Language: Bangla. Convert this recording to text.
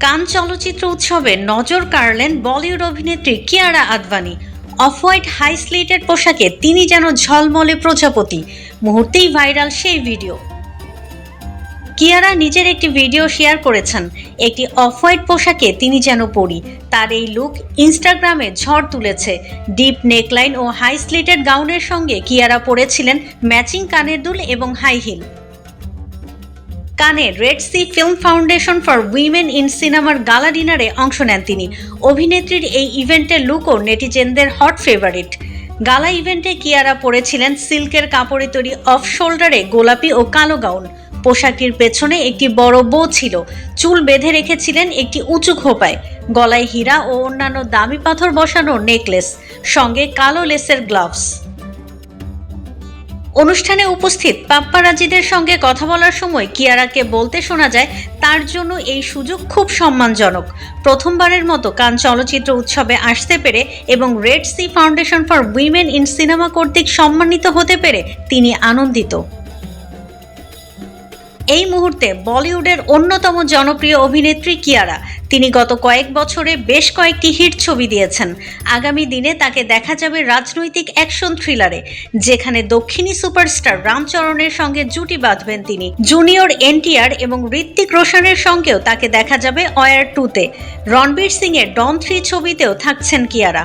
কান চলচ্চিত্র উৎসবে নজর কাড়লেন বলিউড অভিনেত্রী Kiara Advani. Off white, high স্লিটের পোশাকে তিনি যেন ঝলমলে প্রজাপতি। মুহূর্তেই ভাইরাল সেই ভিডিও। কিয়ারা নিজের একটি ভিডিও শেয়ার করেছেন। একটি অফ হোয়াইট পোশাকে তিনি যেন পরি। তার এই লুক ইনস্টাগ্রামে ঝড় তুলেছে। ডিপ নেকলাইন ও হাই স্লিটেড গাউনের সঙ্গে কিয়ারা পরেছিলেন ম্যাচিং কানের দুল এবং হাই হিল। কানে Red Sea film foundation for women in সিনেমার গালা ডিনারে অংশ নেন তিনি। অভিনেত্রীর এই ইভেন্টের লুকও নেটিজেনদের হট ফেভারিট গালা ইভেন্টে কিয়ারা পরেছিলেন সিল্কের কাপড়ে তৈরি অফ শোল্ডারে গোলাপি ও কালো গাউন। পোশাকটির পেছনে একটি বড় বো ছিল। চুল বেঁধে রেখেছিলেন একটি উঁচু খোপায়। গলায় হীরা ও অন্যান্য দামি পাথর বসানো নেকলেস সঙ্গে কালো লেসের গ্লাভস অনুষ্ঠানে উপস্থিত পাপ্পারাজিদের সঙ্গে কথা বলার সময় কিয়ারাকে বলতে শোনা যায়, তার জন্য এই সুযোগ খুব সম্মানজনক। প্রথমবারের মতো কান চলচ্চিত্র উৎসবে আসতে পেরে এবং Red Sea foundation for women in cinema কর্তৃক সম্মানিত হতে পেরে তিনি আনন্দিত। এই মুহূর্তে বলিউডের অন্যতম জনপ্রিয় অভিনেত্রী কিয়ারা। তিনি গত কয়েক বছরে বেশ কয়েকটি হিট ছবি দিয়েছেন। আগামী দিনে তাকে দেখা যাবে রাজনৈতিক অ্যাকশন থ্রিলারে, যেখানে দক্ষিণী সুপারস্টার রামচরণের সঙ্গে জুটি বাঁধবেন তিনি। জুনিয়র এনটিআর এবং ঋত্বিক রোশনের সঙ্গেও তাকে দেখা যাবে অয়ার টুতে। রণবীর সিংয়ের ডন থ্রি ছবিতেও থাকছেন কিয়ারা।